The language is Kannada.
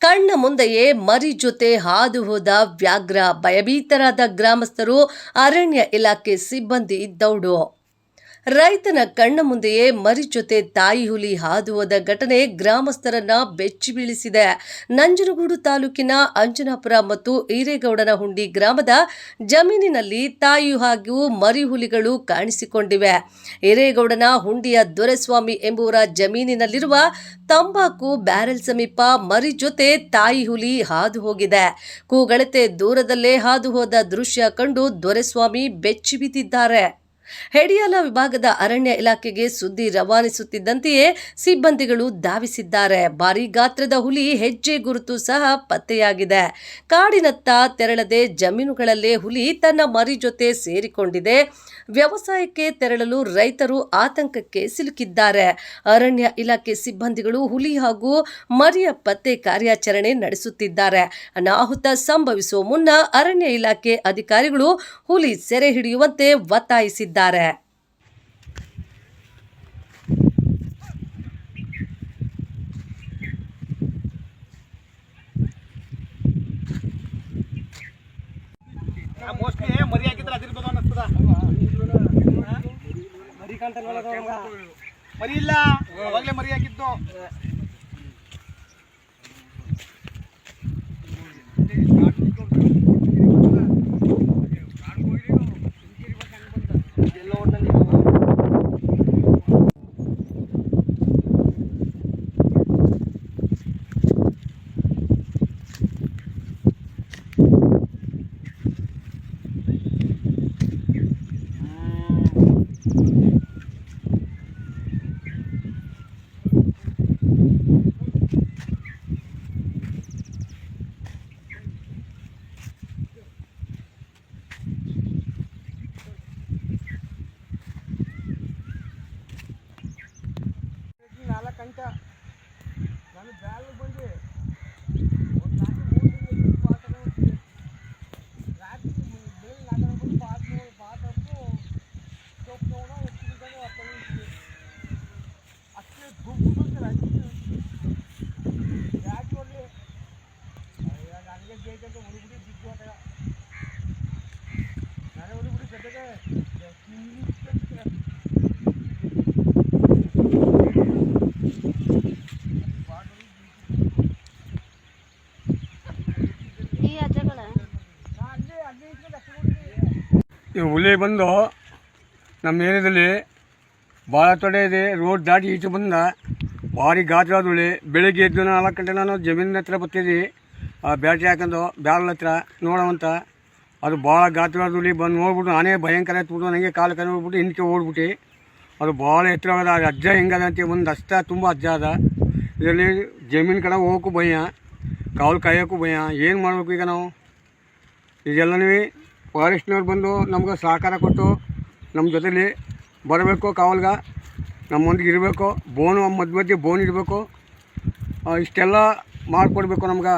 ಕಣ್ಣ ಮುಂದೆಯೇ ಮರಿ ಜೊತೆ ಹಾದು ಹೋದ ವ್ಯಾಘ್ರ ಭಯಭೀತರಾದ ಗ್ರಾಮಸ್ಥರು ಅರಣ್ಯ ಇಲಾಖೆ ಸಿಬ್ಬಂದಿ ದೌಡು. ರೈತನ ಕಣ್ಣ ಮುಂದೆಯೇ ಮರಿ ಜೊತೆ ತಾಯಿ ಹುಲಿ ಹಾದು ಹೋದ ಘಟನೆ ಗ್ರಾಮಸ್ಥರನ್ನ ಬೆಚ್ಚಿ ಬೀಳಿಸಿದೆ. ನಂಜನಗೂಡು ತಾಲೂಕಿನ ಅಂಜನಾಪುರ ಮತ್ತು ಈರೇಗೌಡನ ಹುಂಡಿ ಗ್ರಾಮದ ಜಮೀನಿನಲ್ಲಿ ತಾಯಿ ಹಾಗೂ ಮರಿ ಹುಲಿಗಳು ಕಾಣಿಸಿಕೊಂಡಿವೆ. ಈರೇಗೌಡನ ಹುಂಡಿಯ ದೊರೆಸ್ವಾಮಿ ಎಂಬುವರ ಜಮೀನಿನಲ್ಲಿರುವ ತಂಬಾಕು ಬ್ಯಾರೆಲ್ ಸಮೀಪ ಮರಿ ಜೊತೆ ತಾಯಿ ಹುಲಿ ಹಾದು ಹೋಗಿದೆ. ಕೂಗಳತೆ ದೂರದಲ್ಲೇ ಹಾದು ಹೋದ ದೃಶ್ಯ ಕಂಡು ದೊರೆಸ್ವಾಮಿ ಬೆಚ್ಚಿ ಬಿದ್ದಿದ್ದಾರೆ ಹೆಡಿಯಾಲ ವಿಭಾಗದ ಅರಣ್ಯ ಇಲಾಖೆಗೆ ಸುದ್ದಿ ರವಾನಿಸುತ್ತಿದ್ದಂತೆಯೇ ಸಿಬ್ಬಂದಿಗಳು ಧಾವಿಸಿದ್ದಾರೆ. ಭಾರಿ ಗಾತ್ರದ ಹುಲಿ ಹೆಜ್ಜೆ ಗುರುತು ಸಹ ಪತ್ತೆಯಾಗಿದೆ. ಕಾಡಿನತ್ತ ತೆರಳದೆ ಜಮೀನುಗಳಲ್ಲೇ ಹುಲಿ ತನ್ನ ಮರಿ ಜೊತೆ ಸೇರಿಕೊಂಡಿದೆ. ವ್ಯವಸಾಯಕ್ಕೆ ತೆರಳಲು ರೈತರು ಆತಂಕಕ್ಕೆ ಸಿಲುಕಿದ್ದಾರೆ. ಅರಣ್ಯ ಇಲಾಖೆ ಸಿಬ್ಬಂದಿಗಳು ಹುಲಿ ಹಾಗೂ ಮರಿಯ ಪತ್ತೆ ಕಾರ್ಯಾಚರಣೆ ನಡೆಸುತ್ತಿದ್ದಾರೆ. ಅನಾಹುತ ಸಂಭವಿಸುವ ಮುನ್ನ ಅರಣ್ಯ ಇಲಾಖೆ ಅಧಿಕಾರಿಗಳು ಹುಲಿ ಸೆರೆ ಹಿಡಿಯುವಂತೆ ಒತ್ತಾಯಿಸಿದ್ದಾರೆ. ಮೋಸ್ಟ್ಲಿ ಮರಿ ಹಾಕಿದ್ರೆ ಅದಿರ್ಬೋದು ಅನ್ನಿಸ್ತದ ಮರಿ ಇಲ್ಲ ಅವಾಗಲೇ ಮರಿ ಹಾಕಿದ್ದು ಎಲ್ಲೋ ಈ ಹುಲಿ ಬಂದು ನಮ್ಮ ಏರಿಯಾದಲ್ಲಿ ಭಾಳ ತೊಡೆ ಇದೆ. ರೋಡ್ ದಾಟಿ ಈಚೆ ಬಂದ ಭಾರಿ ಗಾತ್ರ ಹುಳಿ ಬೆಳಿಗ್ಗೆ ಎದ್ದು ನಾಲ್ಕು ಗಂಟೆ ನಾನು ಜಮೀನಿನ ಹತ್ರ ಬರ್ತಿದ್ದೆ. ಆ ಬ್ಯಾಟ್ರಿ ಹಾಕೊಂಡು ಬ್ಯಾರಲ್ ಹತ್ರ ನೋಡೋವಂತ, ಅದು ಭಾಳ ಗಾತ್ರದಲ್ಲಿ ಬಂದು ನೋಡ್ಬಿಟ್ಟು ನಾನೇ ಭಯಂಕರ ಎತ್ಬಿಟ್ಟು ನನಗೆ ಕಾಲು ಕೈ ಹೋಗ್ಬಿಟ್ಟು ಹಿಂದಕ್ಕೆ ಓಡ್ಬಿಟ್ಟು. ಅದು ಭಾಳ ಎತ್ತರವಾದ ಅದು ಅಜ್ಜ ಹೆಂಗದ ಅಂತ, ಒಂದು ಅಷ್ಟ ತುಂಬ ಅಜ್ಜ ಅದ. ಇದರಲ್ಲಿ ಜಮೀನು ಕಡೆ ಹೋಗೋಕ್ಕೂ ಭಯ ಕಾವಲು ಕಾಯೋಕ್ಕೂ ಭಯ, ಏನು ಮಾಡಬೇಕು ಈಗ ನಾವು? ಇದೆಲ್ಲನೂ ಫಾರೆಸ್ಟ್ನವ್ರು ಬಂದು ನಮ್ಗೆ ಸಹಕಾರ ಕೊಟ್ಟು ನಮ್ಮ ಜೊತೆಲಿ ಬರಬೇಕು ಕಾವಲ್ಗ, ನಮ್ಮೊಂದಿಗೆ ಇರಬೇಕು, ಬೋನು ಮಧ್ಯ ಮಧ್ಯೆ ಬೋನ್ ಇರಬೇಕು ಇಷ್ಟೆಲ್ಲ ಮಾಡಿಕೊಡ್ಬೇಕು ನಮ್ಗೆ.